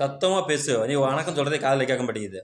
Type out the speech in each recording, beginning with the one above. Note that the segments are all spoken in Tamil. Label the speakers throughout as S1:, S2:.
S1: சத்தமாக பேசு. நீ வணக்கம் சொல்கிறதே காதில் கேட்க மாட்டேங்குது.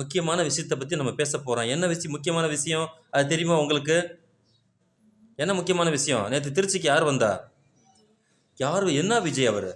S2: முக்கியமான விஷயத்தை பற்றி
S1: நம்ம பேச போகிறோம் என்ன விஷயம்? முக்கியமான விஷயம்? அது தெரியுமா உங்களுக்கு? என்ன முக்கியமான விஷயம்? நேற்று திருச்சிக்கு யார் வந்தா? யார்? என்ன விஜய் அவர்?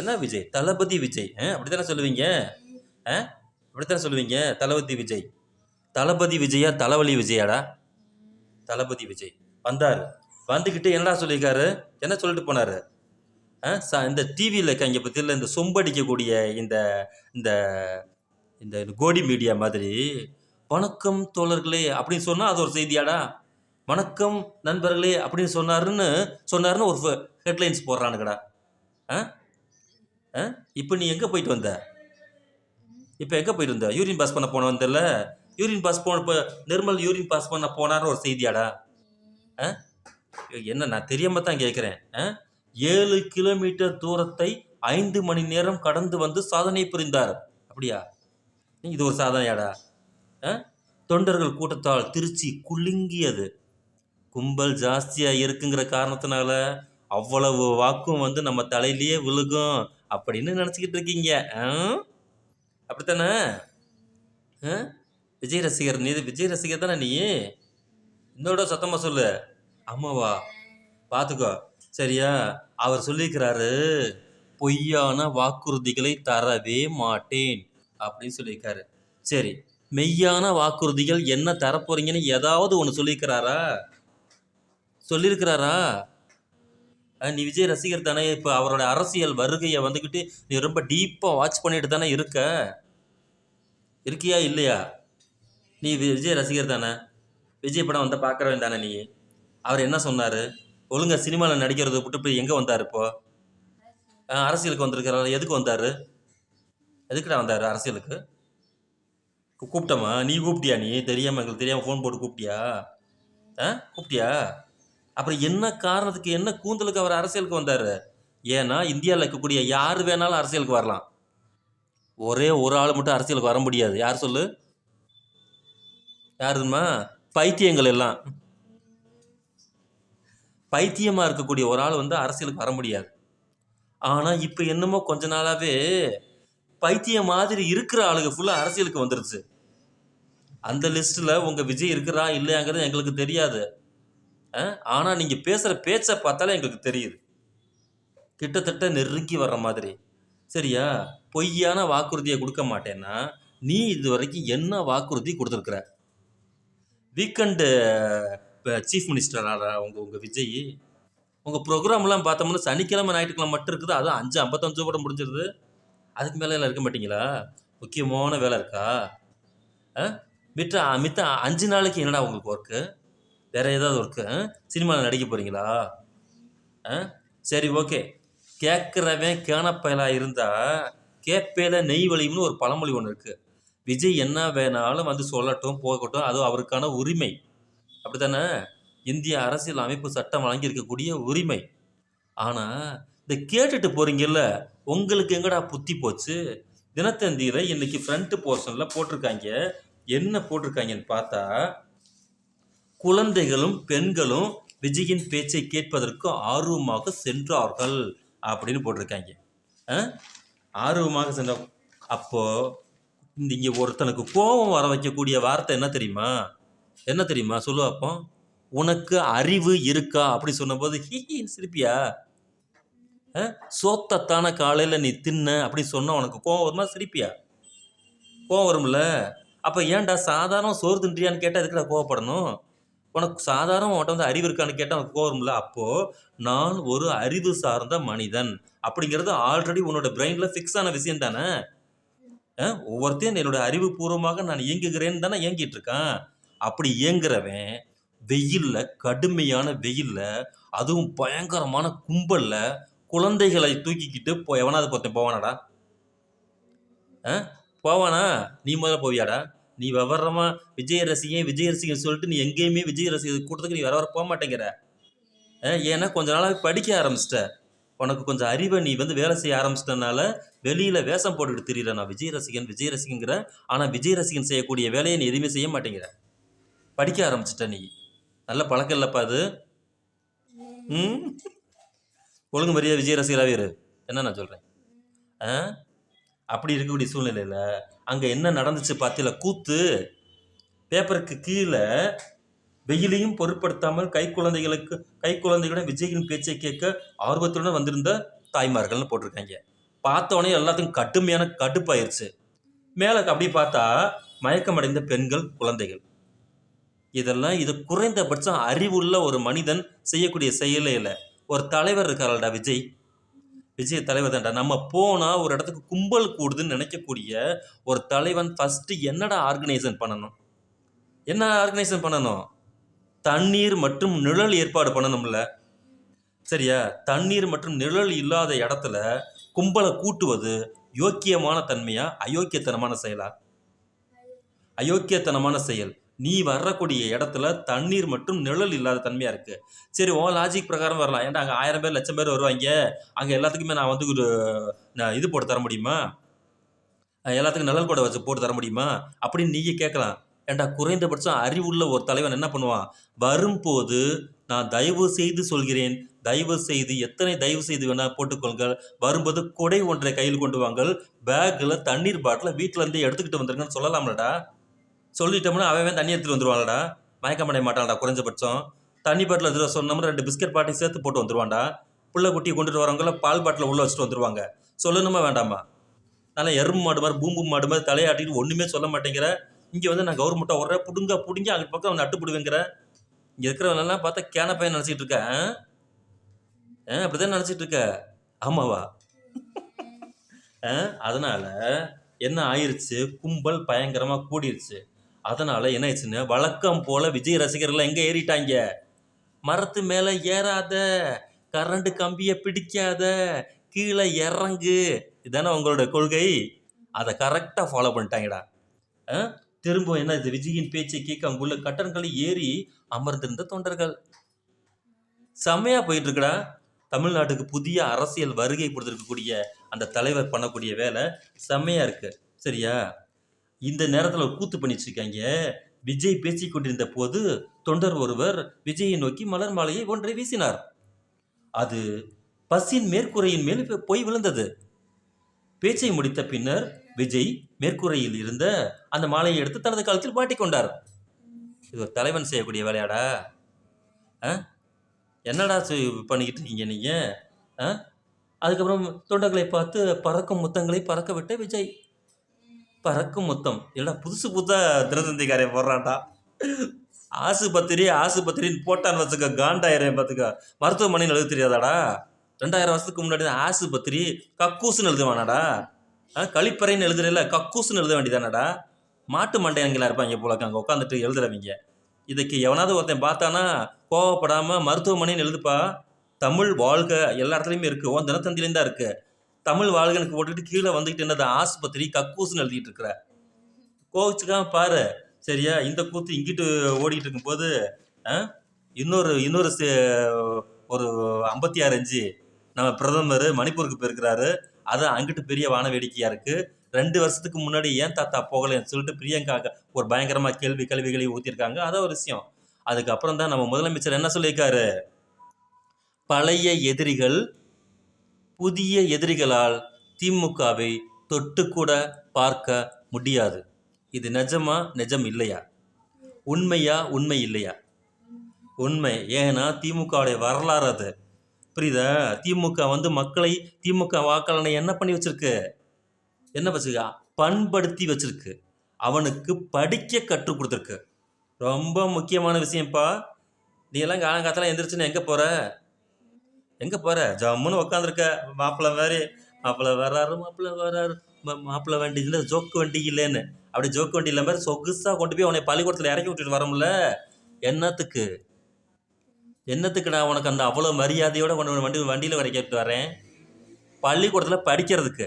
S1: என்ன விஜய்? தளபதி விஜய். அப்படித்தானே சொல்லுவீங்க? அப்படித்தானே சொல்லுவீங்க? தளபதி விஜய். தளபதி விஜயா தலைவலி விஜயாடா? தளபதி விஜய். வந்தார். வந்துக்கிட்டு என்னடா சொல்லியிருக்காரு? என்ன சொல்லிட்டு போனார்? ஆ இந்த டிவியில் இங்கே பற்றியில் இந்த சொம்படிக்கக்கூடிய இந்த இந்த இந்த கோடி மீடியா மாதிரி வணக்கம் தோழர்களே அப்படின்னு சொன்னால் அது ஒரு செய்தியாடா? வணக்கம் நண்பர்களே அப்படின்னு சொன்னாருன்னு சொன்னாருன்னு ஒரு ஹெட்லைன்ஸ் போடுறானுங்கடா. ஆ ஆ இப்போ நீ எங்கே போயிட்டு வந்த? இப்போ எங்கே போயிட்டு வந்த? யூரின் பாஸ் பண்ண போன வந்தல யூரின் பாஸ் போன இப்போ நிர்மல் யூரின் பாஸ் பண்ண போனாருன்னு ஒரு செய்தியாடா? ஆ? என்ன நான் தெரியாம தான் கேட்குறேன். ஆ ஏழு கிலோமீட்டர் தூரத்தை ஐந்து மணி நேரம் கடந்து வந்து சாதனை புரிந்தார். அப்படியா? இது ஒரு சாதனையாடா. ஆ? தொண்டர்கள் கூட்டத்தால் திருச்சி குலுங்கியது. கும்பல் ஜாஸ்தியா இருக்குங்கிற காரணத்தினால அவ்வளவு வாக்கும் வந்து நம்ம தலையிலேயே விழுகும் அப்படின்னு நினச்சிக்கிட்டு இருக்கீங்க. ஆ? அப்படித்தானே? விஜய் ரசிகர் நீ விஜய் ரசிகர் தானே நீ? இன்னொட சத்தமாக சொல்லு. ஆமாவா பார்த்துக்கோ சரியா? அவர் சொல்லியிருக்கிறாரு பொய்யான வாக்குறுதிகளை தரவே மாட்டேன் அப்படின்னு சொல்லியிருக்காரு சரி. மெய்யான வாக்குறுதிகள் என்ன தரப்போறீங்கன்னு ஏதாவது ஒன்று சொல்லியிருக்கிறாரா சொல்லியிருக்கிறாரா நீ விஜய் ரசிகர் தானே? இப்போ அவரோட அரசியல் வருகையை வந்துக்கிட்டு நீ ரொம்ப டீப்பாக வாட்ச் பண்ணிட்டு தானே இருக்க? இருக்கியா இல்லையா? நீ வி- விஜய் ரசிகர் தானே? விஜய் படம் வந்தால் பார்க்குறவன் தானே நீ? அவர் என்ன சொன்னார்? ஒழுங்காக சினிமாவில் நடிக்கிறத விட்டு போய் எங்கே வந்தார் இப்போ? அரசியலுக்கு வந்திருக்கிறார். எதுக்கு வந்தார்? எதுக்குடா வந்தார் அரசியலுக்கு? கூ- கூப்பிட்டோமா நீ கூப்பிட்டியா நீ? தெரியாமல் எங்களுக்கு தெரியாமல் ஃபோன் போட்டு கூப்பிட்டியா? ஆ கூப்பிட்டியா? அப்புறம் என்ன காரணத்துக்கு என்ன கூந்தலுக்கு அவர் அரசியலுக்கு வந்தார்? ஏன்னா இந்தியாவில் இருக்கக்கூடிய யார் வேணாலும் அரசியலுக்கு வரலாம். ஒரே ஒரு ஆள் மட்டும் அரசியலுக்கு வர முடியாது. யார் சொல்லு? யாருமா பைத்தியங்கள் எல்லாம். பைத்தியமாக இருக்கக்கூடிய ஒரு ஆள் வந்து அரசியலுக்கு வர முடியாது. ஆனால் இப்போ என்னமோ கொஞ்ச நாளாகவே பைத்தியம் மாதிரி இருக்கிற ஆளுங்க ஃபுல்லாக அரசியலுக்கு வந்துருச்சு. அந்த லிஸ்ட்டில் உங்கள் விஜய் இருக்கிறா இல்லையாங்கிறது எங்களுக்கு தெரியாது. ஆனால் நீங்கள் பேசுகிற பேச்சை பார்த்தாலே எங்களுக்கு தெரியுது. கிட்டத்தட்ட நெருங்கி வர்ற மாதிரி. சரியா? பொய்யான வாக்குறுதியை கொடுக்க மாட்டேன்னா நீ இது வரைக்கும் என்ன வாக்குறுதி கொடுத்துருக்குற? வீக்கெண்டு இப்போ சீஃப் மினிஸ்டர் உங்கள் உங்கள் விஜய் உங்கள் ப்ரோக்ராம்லாம் பார்த்தோம்னா சனிக்கிழமை ஞாயிற்றுக்கிழமை மட்டும் இருக்குது. அதுவும் அஞ்சு ஐம்பத்தஞ்சு கூட முடிஞ்சிருது. அதுக்கு மேலே எல்லாம் இருக்க மாட்டீங்களா? முக்கியமான வேலை இருக்கா? ஆ? மித்த மித்த அஞ்சு நாளைக்கு என்னடா உங்களுக்கு ஒர்க்கு வேறு ஏதாவது ஒர்க்கு சினிமாவில் நடிக்க போகிறீங்களா ஆ? சரி ஓகே கேட்குறவன் கேனப்பயலாக இருந்தால் கேப்பேல நெய் வலியும்னு ஒரு பழமொழி ஒன்று இருக்குது விஜய் என்ன வேணாலும் வந்து சொல்லட்டும் போகட்டும். அது அவருக்கான உரிமை. அப்படித்தானே? இந்திய அரசியல் அமைப்பு சட்டம் வழங்கியிருக்கக்கூடிய உரிமை. ஆனால் இந்த கேட்டுட்டு போகிறீங்கல்ல உங்களுக்கு எங்கடா புத்தி போச்சு? தினத்தந்தியில் இன்னைக்கு ஃப்ரண்ட் போர்ஷனில் போட்டிருக்காங்க. என்ன போட்டிருக்காங்கன்னு பார்த்தா குழந்தைகளும் பெண்களும் விஜயின் பேச்சை கேட்பதற்கு ஆர்வமாக சென்றார்கள் அப்படின்னு போட்டிருக்காங்க. ஆ? ஆர்வமாக சென்ற அப்போது இங்கே ஒருத்தனுக்கு கோபம் வர வைக்கக்கூடிய வார்த்தை என்ன தெரியுமா? என்ன தெரியுமா சொல்லு அப்போ? உனக்கு அறிவு இருக்கா? அப்படி சொன்னபோது ஹீன்னு சிரிப்பியா? ஆ? சோத்தத்தான காலையில் நீ தின்ன அப்படி சொன்னால் உனக்கு கோவம் வருமா? சிரிப்பியா? கோவம் வரும்ல. அப்போ ஏன்டா சாதாரண சோறு தின்றியான்னு கேட்டால் எதுக்குடா கோவப்படணும்? உனக்கு சாதாரண உன்கிட்ட வந்து அறிவு இருக்கான்னு கேட்டால் உனக்கு கோவம்ல அப்போது நான் ஒரு அறிவு சார்ந்த மனிதன் அப்படிங்கிறது ஆல்ரெடி உன்னோட பிரெயினில் ஃபிக்ஸ் ஆன விஷயம் தானே? ஒவ்வொருத்தையும் என்னோட அறிவுபூர்வமாக நான் இயங்குகிறேன்னு தானே இயங்கிட்டு இருக்கான். அப்படி இயங்குறவன் வெயிலில் கடுமையான வெயிலில் அதுவும் பயங்கரமான கும்பலில் குழந்தைகளை தூக்கிக்கிட்டு போ எவனாவது பார்த்தேன் போவானாடா? போவானா? நீ முதல்ல போவியாடா? நீ விவரமா விஜய் ரசிகன் விஜய் ரசிகன் சொல்லிட்டு நீ எங்கேயுமே விஜய் ரசிகர் கூட்டத்துக்கு நீ வர வர போக மாட்டேங்கிற. ஏன்னா கொஞ்ச நாளாக படிக்க ஆரம்பிச்சிட்ட. உனக்கு கொஞ்சம் அறிவை நீ வந்து வேலை செய்ய ஆரம்பிச்சிட்டனால வெளியில் வேஷம் போட்டுக்கிட்டு தெரியல நான் விஜய் ரசிகன் விஜய் ரசிகங்கிற ஆனால் விஜய் ரசிகன் செய்யக்கூடிய வேலையை நீ எதுவுமே செய்ய மாட்டேங்கிற. படிக்க ஆரம்பிச்சிட்ட நீ. நல்ல பழக்கம் இல்லைப்பா அது. ம்? ஒழுங்கு மரியாதை விஜய் ரசிகராகவே இரு. என்ன நான் சொல்கிறேன் ஆ? அப்படி இருக்கக்கூடிய சூழ்நிலையில் அங்கே என்ன நடந்துச்சு பார்த்தில கூத்து பேப்பருக்கு கீழே வெயிலையும் பொருட்படுத்தாமல் கை குழந்தைகளுக்கு கை குழந்தைகளுடன் விஜயின் பேச்சை கேட்க ஆர்வத்துடன் வந்திருந்த தாய்மார்கள்னு போட்டிருக்காங்க. பார்த்தோன்னே எல்லாத்துக்கும் கடுமையான கடுப்பாயிருச்சு. மேலே அப்படி பார்த்தா மயக்கமடைந்த பெண்கள் குழந்தைகள். இதெல்லாம் இது குறைந்தபட்சம் அறிவுள்ள ஒரு மனிதன் செய்யக்கூடிய செயலே இல்லை. ஒரு தலைவர் இருக்காரல்டா விஜய். விஜய் தலைவர் தான்டா. நம்ம போனால் ஒரு இடத்துக்கு கும்பல் கூடுதுன்னு நினைக்கக்கூடிய ஒரு தலைவன் ஃபஸ்ட்டு என்னடா ஆர்கனைசேஷன் பண்ணணும்? என்ன ஆர்கனைசேஷன் பண்ணணும்? தண்ணீர் மற்றும் நிழல் ஏற்பாடு பண்ணணும்ல. சரியா? தண்ணீர் மற்றும் நிழல் இல்லாத இடத்துல கும்பலை கூட்டுவது யோக்கியமான தன்மையா? அயோக்கியத்தனமான செயலா? அயோக்கியத்தனமான செயல். நீ வரக்கூடிய இடத்துல தண்ணீர் மற்றும் நிழல் இல்லாத தன்மையாக இருக்குது சரி ஓ லாஜிக் பிரகாரம் வரலாம். ஏன்டா அங்கே ஆயிரம் பேர் லட்சம் பேர் வருவாங்க? அங்கே எல்லாத்துக்குமே நான் வந்து ஒரு நான் இது போட்டு தர முடியுமா? எல்லாத்துக்கும் நிழல் கூட வச்சு போட்டு தர முடியுமா? அப்படின்னு நீங்கள் கேட்கலாம். ஏன்டா குறைந்தபட்சம் அறிவுள்ள ஒரு தலைவன் என்ன பண்ணுவான்? வரும்போது நான் தயவு செய்து சொல்கிறேன் தயவு செய்து எத்தனை தயவு செய்து வேணால் போட்டுக்கொள்கள் வரும்போது கொடை ஒன்றை கையில் கொண்டு வாங்கள். பேக்கில் தண்ணீர் பாட்டில் வீட்டிலேருந்தே எடுத்துக்கிட்டு வந்துருங்கன்னு சொல்லலாம்லடா. சொல்லிட்டோம்னா அவன் தண்ணி எடுத்துகிட்டு வந்துருவான்டா. மயக்கம் அடைய மாட்டான்டா குறைஞ்சபட்சம். தண்ணி பாட்டில் எடுத்துட்டு சொன்னோம்னா ரெண்டு பிஸ்கட் பாட்டி சேர்த்து போட்டு வந்துருவான்டா. புள்ள குட்டி கொண்டுட்டு வரவங்கள பால் பாட்டில் உள்ள வச்சுட்டு வந்துருவாங்க. சொல்லணுமா வேண்டாமா? நல்லா எறும்பு மாடு மாதிரி பூம்பு மாடு மாதிரி தலையாட்டிட்டு ஒன்றுமே சொல்ல மாட்டேங்கிற. இங்கே வந்து நான் கவர்மெண்ட்டை ஓடுறேன் புடுங்க பிடுங்கி அங்கே பக்கம் நட்டுப்பிடுவேங்கிற இங்கே இருக்கிறவனெல்லாம் பார்த்தா கேன பையன் நினச்சிட்டு இருக்கேன் ஆ? ஆ அப்படிதான் நினச்சிட்டு இருக்க? ஆமாவா? ஆ அதனால் என்ன ஆயிடுச்சு கும்பல் பயங்கரமாக கூடிருச்சு. அதனால் என்ன ஆயிடுச்சுன்னு வழக்கம் போல் விஜய் ரசிகர்கள் எங்கே ஏறிட்டாங்க? மரத்து மேலே ஏறாத கரண்ட் கம்பியை பிடிக்காத கீழே இறங்கு. இதானே உங்களோட கொள்கை? அதை கரெக்டாக ஃபாலோ பண்ணிட்டாங்கடா. ஆ? திரும்ப என்ன இது விஜயின் பேச்சை கேட்க அங்குள்ள கட்டணங்களை ஏறி அமர்ந்திருந்த தொண்டர்கள். செம்மையாக போயிட்டு இருக்குடா தமிழ்நாட்டுக்கு புதிய அரசியல் வருகை கொடுத்துருக்கக்கூடிய அந்த தலைவர் பண்ணக்கூடிய வேலை செம்மையாக இருக்குது சரியா? இந்த நேரத்தில் கூத்து பண்ணி விஜய் பேசிக் கொண்டிருந்த போது தொண்டர் ஒருவர் விஜயை நோக்கி மலர் மாலையை ஒன்றை வீசினார். அது பஸ்ஸின் மேற்கூரையின் மேல் போய் போய் விழுந்தது. பேச்சை முடித்த பின்னர் விஜய் மேற்கூரையில் இருந்த அந்த மாலையை எடுத்து தனது காலத்தில் மாட்டிக்கொண்டார் இது ஒரு தலைவன் செய்யக்கூடிய வேலையாடா? ஆ? என்னடா பண்ணிக்கிட்டு இருக்கீங்க நீங்க? ஆ? அதுக்கப்புறம் தொண்டர்களை பார்த்து பறக்கும் முத்தங்களை பறக்க விட்ட விஜய் பறக்கும் மொத்தம். இல்லடா புதுசு புதுசாக தினத்தந்திக்காரே போடுறான்டா. ஆசுபத்திரி ஆசுபத்திரின்னு போட்டான்னு வச்சுக்க காண்டாயிரம் பார்த்துக்க. மருத்துவமனைன்னு எழுத தெரியாதாடா? ரெண்டாயிரம் வருஷத்துக்கு முன்னாடி தான் ஆசுபத்திரி கக்கூசுன்னு எழுதுவானாடா. கழிப்பறைன்னு எழுதுறல கக்கூசுன்னு எழுத வேண்டியதானடா? மாட்டு மண்டையங்களா இருப்பாங்க போல அங்கே உட்காந்துட்டு எழுதுறவங்க. இதுக்கு எவனாவது ஒருத்தன் பார்த்தானா கோவப்படாமல் மருத்துவமனைன்னு எழுதுப்பா. தமிழ் வாழ்க எல்லா இடத்துலையுமே இருக்குது உன் தினத்தந்திலையும் தான் இருக்குது தமிழ் வாழ்கனுக்கு போட்டுக்கிட்டு கீழே வந்துக்கிட்டு என்னது ஆஸ்பத்திரி கக்கூசுன்னு எழுதிட்டு இருக்கிற கோவிச்சுக்காம பாரு. சரியா? இந்த கூத்து இங்கிட்டு ஓடிட்டு இருக்கும்போது இன்னொரு இன்னொரு ஒரு ஐம்பத்தி ஆறு அஞ்சு நம்ம பிரதமர் மணிப்பூருக்கு போயிருக்கிறாரு. அது அங்கிட்டு பெரிய வான வேடிக்கையாக இருக்குது ரெண்டு வருஷத்துக்கு முன்னாடி ஏன் தாத்தா போகலைன்னு சொல்லிட்டு பிரியங்கா ஒரு பயங்கரமாக கேள்வி கேள்விகளை ஊற்றிருக்காங்க அதான் ஒரு விஷயம். அதுக்கப்புறம் தான் நம்ம முதலமைச்சர் என்ன சொல்லியிருக்காரு? பழைய எதிரிகள் புதிய எதிரிகளால் திமுகவை தொட்டு கூட பார்க்க முடியாது. இது நிஜமா நிஜம் இல்லையா? உண்மையா உண்மை இல்லையா? உண்மை. ஏன்னா திமுகவுடைய வரலாறு அது. புரியுதா? திமுக வந்து மக்களை திமுக வாக்காளனை என்ன பண்ணி வச்சிருக்கு? என்ன வச்சிருக்கா? பண்படுத்தி வச்சிருக்கு. அவனுக்கு படிக்க கற்றுக் கொடுத்துருக்கு. ரொம்ப முக்கியமான விஷயம்ப்பா நீ எல்லாம் காலங்காலத்தில் எந்திரிச்சுன்னு எங்கே போகிற எங்கே போகிற ஜம்முன்னு உட்காந்துருக்க மாப்பிள்ளை மாதிரி மாப்பிள்ளை வர்றாரு மாப்பிள்ளை வர்றாரு மாப்பிள்ளை வண்டி இல்லை ஜோக்கு வண்டி இல்லைன்னு. அப்படி ஜோக்கு வண்டி இல்லை மாதிரி சொகுசாக கொண்டு போய் உன்னை பள்ளிக்கூடத்தில் இறக்கி விட்டுட்டு வரோம்ல. என்னத்துக்கு? என்னத்துக்கு நான் உனக்கு அந்த அவ்வளோ மரியாதையோட கொண்டு வண்டி வண்டியில் வரைக்கிட்டு வரேன்? பள்ளிக்கூடத்தில் படிக்கிறதுக்கு.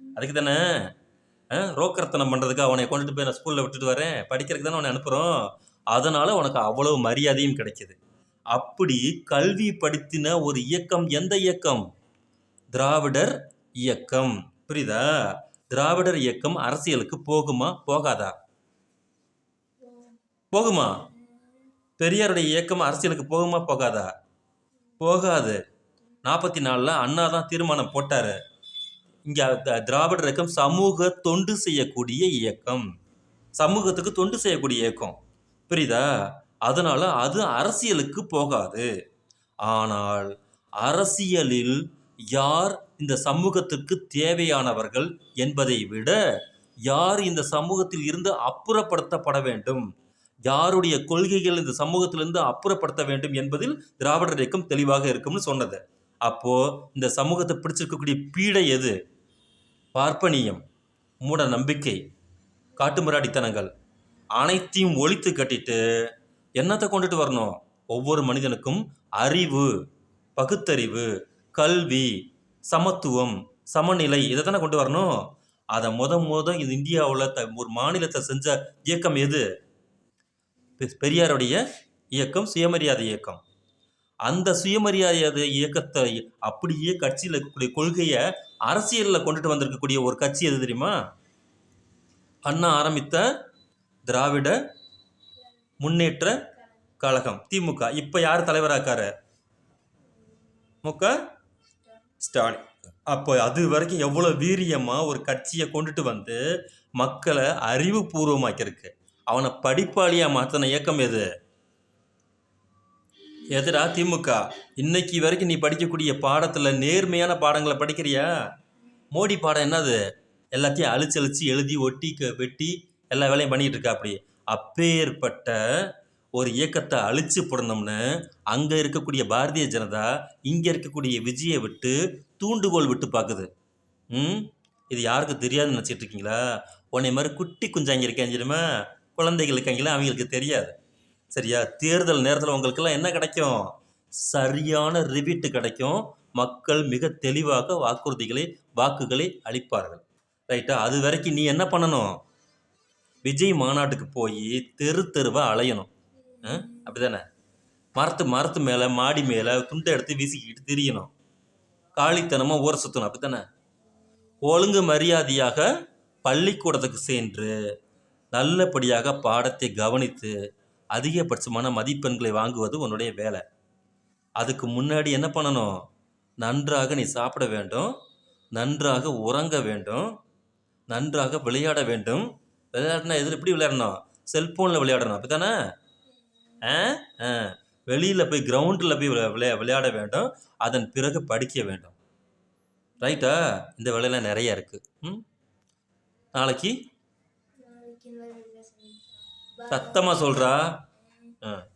S1: அதுக்கு தானே? ரோக்கர்த்தனம் பண்ணுறதுக்கு அவனை கொண்டுட்டு போய் நான் ஸ்கூலில் விட்டுட்டு வரேன். படிக்கிறதுக்கு தானே அவனை அனுப்புகிறோம் அதனால் உனக்கு அவ்வளோ மரியாதையும் கிடைக்கிது. அப்படி கல்வி படித்தின ஒரு இயக்கம் எந்த இயக்கம்? திராவிடர் இயக்கம். புரியுதா? திராவிடர் இயக்கம் அரசியலுக்கு போகுமா போகாதா? போகுமா? பெரியாருடைய இயக்கம் அரசியலுக்கு போகுமா போகாதா? போகாது. நாற்பத்தி நாலில் அண்ணா தான் தீர்மானம் போட்டார். இங்கே திராவிட இயக்கம் சமூக தொண்டு செய்யக்கூடிய இயக்கம். சமூகத்துக்கு தொண்டு செய்யக்கூடிய இயக்கம். புரியுதா? அதனால் அது அரசியலுக்கு போகாது. ஆனால் அரசியலில் யார் இந்த சமூகத்துக்கு தேவையானவர்கள் என்பதை விட யார் இந்த சமூகத்தில் இருந்து அப்புறப்படுத்தப்பட வேண்டும்? யாருடைய கொள்கைகள் இந்த சமூகத்திலிருந்து அப்புறப்படுத்த வேண்டும் என்பதில் திராவிடர் இயக்கம் தெளிவாக இருக்கும்னு சொன்னது. அப்போ இந்த சமூகத்தை பிடிச்சிருக்கக்கூடிய பீடை எது? பார்ப்பனியம் மூட நம்பிக்கை காட்டுமிராடித்தனங்கள் அனைத்தையும் ஒழித்து கட்டிட்டு என்னத்தை கொண்டுட்டு வரணும்? ஒவ்வொரு மனிதனுக்கும் அறிவு பகுத்தறிவு கல்வி சமத்துவம் சமநிலை இதை தானே கொண்டு வரணும்? அதை முத முத இது இந்தியாவில் த ஒரு மாநிலத்தை செஞ்ச இயக்கம் எது? பெ- பெரியாருடைய இயக்கம் சுயமரியாதை இயக்கம். அந்த சுயமரியாதை இயக்கத்தை அப்படியே கட்சியில் இருக்கக்கூடிய கொள்கையை அரசியலில் கொண்டுட்டு வந்திருக்கக்கூடிய ஒரு கட்சி எது தெரியுமா? அண்ணா ஆரம்பித்த திராவிட முன்னேற்ற கழகம் திமுக. இப்போ யார் தலைவராக்காரு முக ஸ்டாலின். அப்போ அது வரைக்கும் எவ்வளோ வீரியமாக ஒரு கட்சியை கொண்டுட்டு வந்து மக்களை அறிவுபூர்வமாக்கியிருக்கு. அவனை படிப்பாளியாக மாற்றின இயக்கம் எது? எதிரா திமுக? இன்னைக்கு வரைக்கும் நீ படிக்கக்கூடிய பாடத்தில் நேர்மையான பாடங்களை படிக்கிறியா? மோடி பாடம் என்னது? எல்லாத்தையும் அழிச்சு அழிச்சு எழுதி ஒட்டி க- வெட்டி எல்லா வேலையும் பண்ணிகிட்டு இருக்கா அப்படி. அப்பேற்பட்ட ஒரு இயக்கத்தை அழிச்சு போடணும்னு அங்கே இருக்கக்கூடிய பாரதிய ஜனதா இங்கே இருக்கக்கூடிய விஜயை விட்டு தூண்டுகோல் விட்டு பார்க்குது ம்? இது யாருக்கு தெரியாதுன்னு நினச்சிட்டு இருக்கீங்களா? உன்னை மாதிரி குட்டி குஞ்சாங்க இருக்காங்க தெரியுமா? குழந்தைகள் இருக்காங்களா? அவங்களுக்கு தெரியாது. சரியா? தேர்தல் நேரத்தில் உங்களுக்கெல்லாம் என்ன கிடைக்கும்? சரியான ரிவிட்டு கிடைக்கும். மக்கள் மிக தெளிவாக வாக்குறுதிகளை வாக்குகளை அளிப்பார்கள். ரைட்டா? அது வரைக்கும் நீ என்ன பண்ணணும்? விஜய் மாநாட்டுக்கு போய் தெரு தெருவாக அலையணும். அப்படிதானே? மரத்து மரத்து மேலே மாடி மேலே துண்டை எடுத்து வீசிக்கிட்டு திரியணும். காலித்தனமாக ஊற சுற்றணும் அப்படித்தானே ஒழுங்கு மரியாதையாக பள்ளிக்கூடத்துக்கு சென்று நல்லபடியாக பாடத்தை கவனித்து அதிகபட்சமான மதிப்பெண்களை வாங்குவது உன்னுடைய வேலை. அதுக்கு முன்னாடி என்ன பண்ணணும்? நன்றாக நீ சாப்பிட வேண்டும். நன்றாக உறங்க வேண்டும். நன்றாக விளையாட வேண்டும். விளையாடினா எதில் எப்படி விளையாடணும்? செல்ஃபோனில் விளையாடணும். அப்படித்தானே? ஆ? ஆ. வெளியில் போய் கிரவுண்டில் போய் விளையா விளையா- விளையாட வேண்டும். அதன் பிறகு படிக்க வேண்டும். ரைட்டா இந்த வேலையெல்லாம் நிறைய இருக்குது ம்? நாளைக்கு. சத்தமாக சொல்கிறா ஆ.